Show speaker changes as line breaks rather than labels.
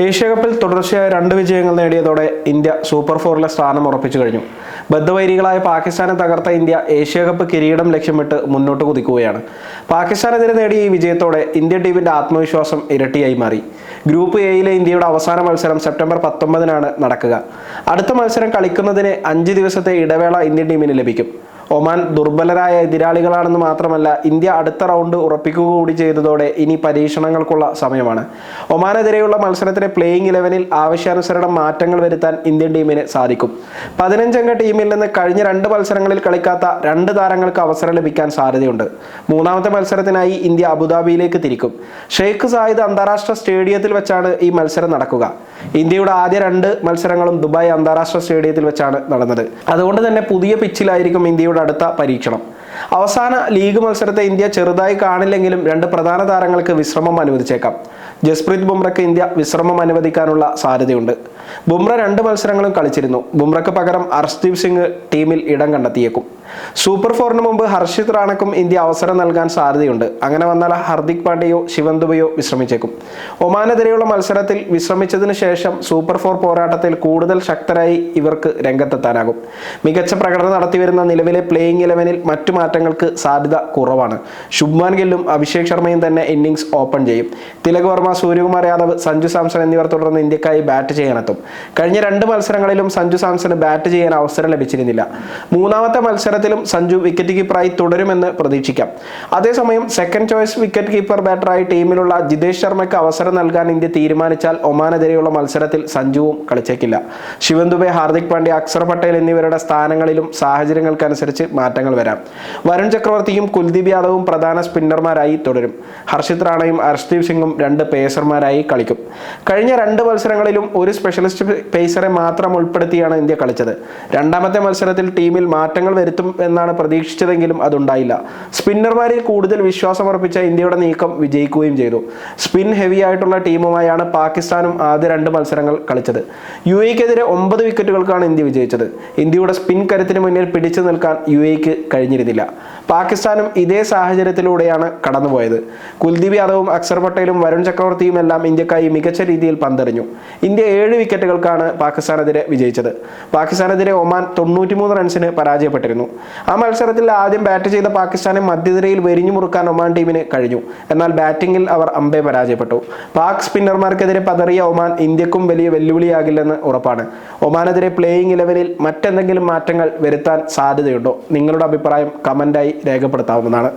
ഏഷ്യാകപ്പിൽ തുടർച്ചയായ രണ്ട് വിജയങ്ങൾ നേടിയതോടെ ഇന്ത്യ സൂപ്പർ ഫോറിലെ സ്ഥാനം ഉറപ്പിച്ചു കഴിഞ്ഞു. ബദ്ധവൈരികളായ പാകിസ്ഥാനെ തകർത്ത ഇന്ത്യ ഏഷ്യാകപ്പ് കിരീടം ലക്ഷ്യമിട്ട് മുന്നോട്ട് കുതിക്കുകയാണ്. പാകിസ്ഥാനെതിരെ നേടിയ ഈ വിജയത്തോടെ ഇന്ത്യൻ ടീമിന്റെ ആത്മവിശ്വാസം ഇരട്ടിയായി മാറി. ഗ്രൂപ്പ് എയിലെ ഇന്ത്യയുടെ അവസാന മത്സരം സെപ്റ്റംബർ പത്തൊമ്പതിനാണ് നടക്കുക. അടുത്ത മത്സരം കളിക്കുന്നതിന് അഞ്ച് ദിവസത്തെ ഇടവേള ഇന്ത്യൻ ടീമിന് ലഭിക്കും. ഒമാൻ ദുർബലരായ എതിരാളികളാണെന്ന് മാത്രമല്ല ഇന്ത്യ അടുത്ത റൗണ്ട് ഉറപ്പിക്കുക കൂടി ചെയ്തതോടെ ഇനി പരീക്ഷണങ്ങൾക്കുള്ള സമയമാണ്. ഒമാനെതിരെയുള്ള മത്സരത്തിലെ പ്ലേയിങ് ഇലവനിൽ ആവശ്യാനുസരണം മാറ്റങ്ങൾ വരുത്താൻ ഇന്ത്യൻ ടീമിന് സാധിക്കും. പതിനഞ്ചംഗ ടീമിൽ നിന്ന് കഴിഞ്ഞ രണ്ട് മത്സരങ്ങളിൽ കളിക്കാത്ത രണ്ട് താരങ്ങൾക്ക് അവസരം ലഭിക്കാൻ സാധ്യതയുണ്ട്. മൂന്നാമത്തെ മത്സരത്തിനായി ഇന്ത്യ അബുദാബിയിലേക്ക് തിരിക്കും. ഷെയ്ഖ് സായിദ് അന്താരാഷ്ട്ര സ്റ്റേഡിയത്തിൽ വെച്ചാണ് ഈ മത്സരം നടക്കുക. ഇന്ത്യയുടെ ആദ്യ രണ്ട് മത്സരങ്ങളും ദുബായ് അന്താരാഷ്ട്ര സ്റ്റേഡിയത്തിൽ വെച്ചാണ് നടന്നത്. അതുകൊണ്ട് തന്നെ പുതിയ പിച്ചിലായിരിക്കും ഇന്ത്യയുടെ അടുത്ത പരീക്ഷണം. അവസാന ലീഗ് മത്സരത്തെ ഇന്ത്യ ചെറുതായി കാണില്ലെങ്കിലും രണ്ട് പ്രധാന താരങ്ങൾക്ക് വിശ്രമം അനുവദിച്ചേക്കാം. ജസ്പ്രീത് ബുംറയ്ക്ക് ഇന്ത്യ വിശ്രമം അനുവദിക്കാനുള്ള സാധ്യതയുണ്ട്. ബുംറ രണ്ട് മത്സരങ്ങളും കളിച്ചിരുന്നു. ബുംറയ്ക്ക് പകരം അർഷ്ദീപ് സിംഗ് ടീമിൽ ഇടം കണ്ടെത്തിയേക്കും. സൂപ്പർ ഫോറിന് മുമ്പ് ഹർഷിത് റാണക്കും ഇന്ത്യ അവസരം നൽകാൻ സാധ്യതയുണ്ട്. അങ്ങനെ വന്നാൽ ഹർദിക് പാണ്ഡ്യയോ ശിവൻ ദുബയോ വിശ്രമിച്ചേക്കും. ഒമാനെതിരെയുള്ള മത്സരത്തിൽ വിശ്രമിച്ചതിന് ശേഷം സൂപ്പർ ഫോർ പോരാട്ടത്തിൽ കൂടുതൽ ശക്തരായി ഇവർക്ക് രംഗത്തെത്താനാകും. മികച്ച പ്രകടനം നടത്തിവരുന്ന നിലവിലെ പ്ലേയിങ് ഇലവനിൽ മറ്റു മാറ്റങ്ങൾക്ക് സാധ്യത കുറവാണ്. ശുഭ്മാൻ ഗില്ലും അഭിഷേക് ശർമ്മയും തന്നെ ഇന്നിംഗ്സ് ഓപ്പൺ ചെയ്യും. തിലക് വർമ്മ സൂര്യകുമാർ യാദവ് സഞ്ജു സാംസൺ എന്നിവർ തുടർന്ന് ഇന്ത്യക്കായി ബാറ്റ് ചെയ്യാനെത്തും. കഴിഞ്ഞ രണ്ട് മത്സരങ്ങളിലും സഞ്ജു സാംസണ് ബാറ്റ് ചെയ്യാൻ അവസരം ലഭിച്ചിരുന്നില്ല. മൂന്നാമത്തെ മത്സരത്തിലും സഞ്ജു വിക്കറ്റ് കീപ്പറായി തുടരുമെന്ന് പ്രതീക്ഷിക്കാം. അതേസമയം സെക്കൻഡ് ചോയ്സ് വിക്കറ്റ് കീപ്പർ ബാറ്ററായി ടീമിലുള്ള ജിതേഷ് ശർമ്മയ്ക്ക് അവസരം നൽകാൻ ഇന്ത്യ തീരുമാനിച്ചാൽ ഒമാനെതിരെയുള്ള മത്സരത്തിൽ സഞ്ജുവും കളിച്ചേക്കില്ല. ശിവൻ ദുബെ ഹാർദിക് പാണ്ഡ്യ അക്സർ പട്ടേൽ എന്നിവരുടെ സ്ഥാനങ്ങളിലും സാഹചര്യങ്ങൾക്കനുസരിച്ച് മാറ്റങ്ങൾ വരാം. വരുൺ ചക്രവർത്തിയും കുൽദീപ് യാദവും പ്രധാന സ്പിന്നർമാരായി തുടരും. ഹർഷിത് റാണയും അർഷ്ദീപ് സിംഗും രണ്ട് പേസർമാരായി കളിക്കും. കഴിഞ്ഞ രണ്ട് മത്സരങ്ങളിലും ഒരു സ്പെഷ്യലിസ്റ്റ് പേസറെ മാത്രം ഉൾപ്പെടുത്തിയാണ് ഇന്ത്യ കളിച്ചത്. രണ്ടാമത്തെ മത്സരത്തിൽ ടീമിൽ മാറ്റങ്ങൾ വരുത്തും എന്നാണ് പ്രതീക്ഷിച്ചതെങ്കിലും അതുണ്ടായില്ല. സ്പിന്നർമാരിൽ കൂടുതൽ വിശ്വാസമർപ്പിച്ച ഇന്ത്യയുടെ നീക്കം വിജയിക്കുകയും ചെയ്തു. സ്പിൻ ഹെവി ആയിട്ടുള്ള ടീമുമായാണ് പാകിസ്ഥാനും ആദ്യ രണ്ട് മത്സരങ്ങൾ കളിച്ചത്. യു എക്കെതിരെ ഒമ്പത് വിക്കറ്റുകൾക്കാണ് ഇന്ത്യ വിജയിച്ചത്. ഇന്ത്യയുടെ സ്പിൻ കരുത്തിന് മുന്നിൽ പിടിച്ചു നിൽക്കാൻ യു എക്ക് കഴിഞ്ഞിരുന്നില്ല. പാകിസ്ഥാനും ഇതേ സാഹചര്യത്തിലൂടെയാണ് കടന്നുപോയത്. കുൽദീപ് യാദവും അക്സർ പട്ടേലും വരുൺ ചക്രവർത്തിയും എല്ലാം ഇന്ത്യക്കായി മികച്ച രീതിയിൽ പന്തെറിഞ്ഞു. ഇന്ത്യ ഏഴ് വിക്കറ്റുകൾക്കാണ് പാകിസ്ഥാനെതിരെ വിജയിച്ചത്. പാകിസ്ഥാനെതിരെ ഒമാൻ തൊണ്ണൂറ്റിമൂന്ന് റൺസിന് പരാജയപ്പെട്ടിരുന്നു. ആ മത്സരത്തിൽ ആദ്യം ബാറ്റ് ചെയ്ത പാകിസ്ഥാനെ മധ്യനിരയിൽ വെരിഞ്ഞു മുറുക്കാൻ ഒമാൻ ടീമിന് കഴിഞ്ഞു. എന്നാൽ ബാറ്റിംഗിൽ അവർ അമ്പെ പരാജയപ്പെട്ടു. പാക് സ്പിന്നർമാർക്കെതിരെ പതറിയ ഒമാൻ ഇന്ത്യക്കും വലിയ വെല്ലുവിളിയാകില്ലെന്ന് ഉറപ്പാണ്. ഒമാനെതിരെ പ്ലേയിങ് ഇലവനിൽ മറ്റെന്തെങ്കിലും മാറ്റങ്ങൾ വരുത്താൻ സാധ്യതയുണ്ടോ? നിങ്ങളുടെ അഭിപ്രായം കമന്റായി രേഖപ്പെടുത്താവുന്നതാണ്.